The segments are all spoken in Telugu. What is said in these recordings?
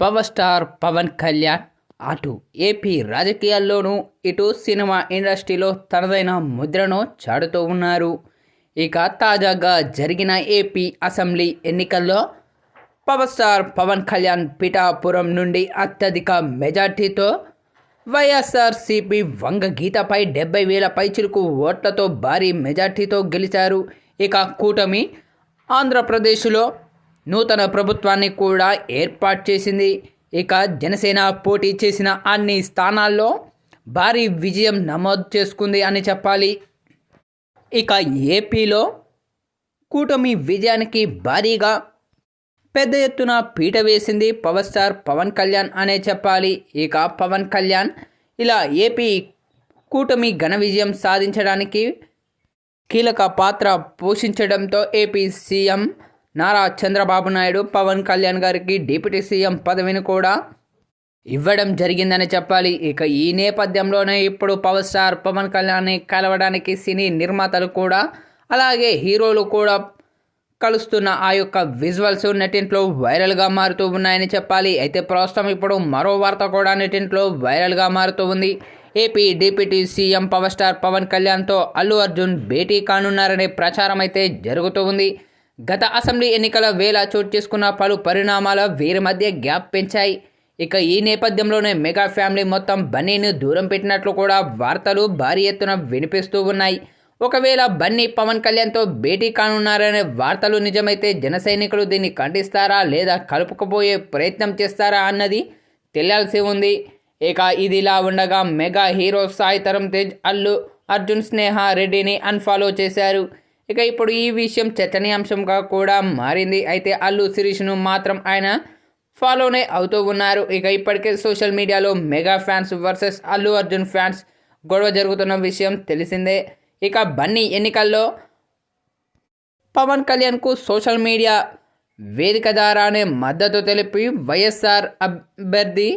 పవర్ స్టార్ పవన్ కళ్యాణ్ అటు ఏపీ రాజకీయాల్లోనూ ఇటు సినిమా ఇండస్ట్రీలో తనదైన ముద్రను చాటుతూ ఉన్నారు. ఇక తాజాగా జరిగిన ఏపీ అసెంబ్లీ ఎన్నికల్లో పవర్ స్టార్ పవన్ కళ్యాణ్ పిఠాపురం నుండి అత్యధిక మెజార్టీతో వైఎస్ఆర్సీపీ వంగ గీతపై డెబ్బై వేల పైచులకు ఓట్లతో భారీ మెజార్టీతో గెలిచారు. ఇక కూటమి ఆంధ్రప్రదేశ్లో నూతన ప్రభుత్వాన్ని కూడా ఏర్పాటు చేసింది. ఇక జనసేన పోటీ చేసిన అన్ని స్థానాల్లో భారీ విజయం నమోదు చేసుకుంది అని చెప్పాలి. ఇక ఏపీలో కూటమి విజయానికి భారీగా పెద్ద ఎత్తున పీట వేసింది పవర్ స్టార్ పవన్ కళ్యాణ్ అనే చెప్పాలి. ఇక పవన్ కళ్యాణ్ ఇలా ఏపీ కూటమి ఘన విజయం సాధించడానికి కీలక పాత్ర పోషించడంతో ఏపీ సీఎం నారా చంద్రబాబు నాయుడు పవన్ కళ్యాణ్ గారికి డిప్యూటీ సీఎం పదవిని కూడా ఇవ్వడం జరిగిందని చెప్పాలి. ఇక ఈ నేపథ్యంలోనే ఇప్పుడు పవర్ స్టార్ పవన్ కళ్యాణ్ని కలవడానికి సినీ నిర్మాతలు కూడా అలాగే హీరోలు కూడా కలుస్తున్న ఆ యొక్క విజువల్స్ నెటింట్లో వైరల్గా మారుతూ ఉన్నాయని చెప్పాలి. అయితే ప్రస్తుతం ఇప్పుడు మరో వార్త కూడా నెటింట్లో వైరల్గా మారుతూ ఉంది. AP deputy CM power star Pawan కళ్యాణ్తో అల్లు అర్జున్ భేటీ కానున్నారనే ప్రచారం అయితే జరుగుతూ ఉంది. గత అసెంబ్లీ ఎన్నికల వేళ చోటు చేసుకున్న పలు పరిణామాల వీరి మధ్య గ్యాప్ పెంచాయి. ఇక ఈ నేపథ్యంలోనే మెగా ఫ్యామిలీ మొత్తం బన్నీని దూరం పెట్టినట్లు కూడా వార్తలు భారీ ఎత్తున వినిపిస్తూ ఉన్నాయి. ఒకవేళ బన్నీ పవన్ కళ్యాణ్తో భేటీ కానున్నారనే వార్తలు నిజమైతే జన సైనికులు దీన్ని ఖండిస్తారా లేదా కలుపుకుపోయే ప్రయత్నం చేస్తారా అన్నది తెలియాల్సి ఉంది. ఇక ఇదిలా ఉండగా మెగా హీరో సాయి తరం తేజ్ అల్లు అర్జున్ స్నేహ రెడ్డిని అన్ఫాలో చేశారు. ఇక ఇప్పుడు ఈ విషయం చర్చనీయాంశంగా కూడా మారింది. అయితే అల్లు శిరీష్ను మాత్రం ఆయన ఫాలోనే అవుతూ ఉన్నారు. ఇక ఇప్పటికే సోషల్ మీడియాలో mega fans versus Allu Arjun fans గొడవ జరుగుతున్న విషయం తెలిసిందే. ఇక బన్నీ ఎన్నికల్లో పవన్ కళ్యాణ్కు సోషల్ మీడియా వేదిక ద్వారానే మద్దతు తెలిపి వైఎస్ఆర్ అభ్యర్థి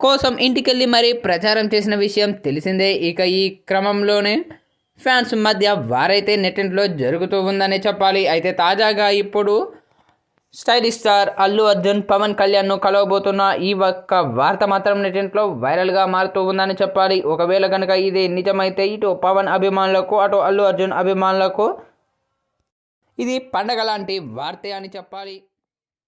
కోసం ఇంటికెళ్ళి మరీ ప్రచారం చేసిన విషయం తెలిసిందే. ఇక ఈ క్రమంలోనే ఫ్యాన్స్ మధ్య వారైతే నెట్టింట్లో జరుగుతూ ఉందనే చెప్పాలి. అయితే తాజాగా ఇప్పుడు స్టైలిష్ స్టార్ అల్లు అర్జున్ పవన్ కళ్యాణ్ను కలవబోతున్న ఈ ఒక్క వార్త మాత్రం నెటింట్లో వైరల్గా మారుతూ ఉందని చెప్పాలి. ఒకవేళ కనుక ఇది నిజమైతే ఇటు పవన్ అభిమానులకు అటు అల్లు అర్జున్ అభిమానులకు ఇది పండగ లాంటి వార్తే అని చెప్పాలి.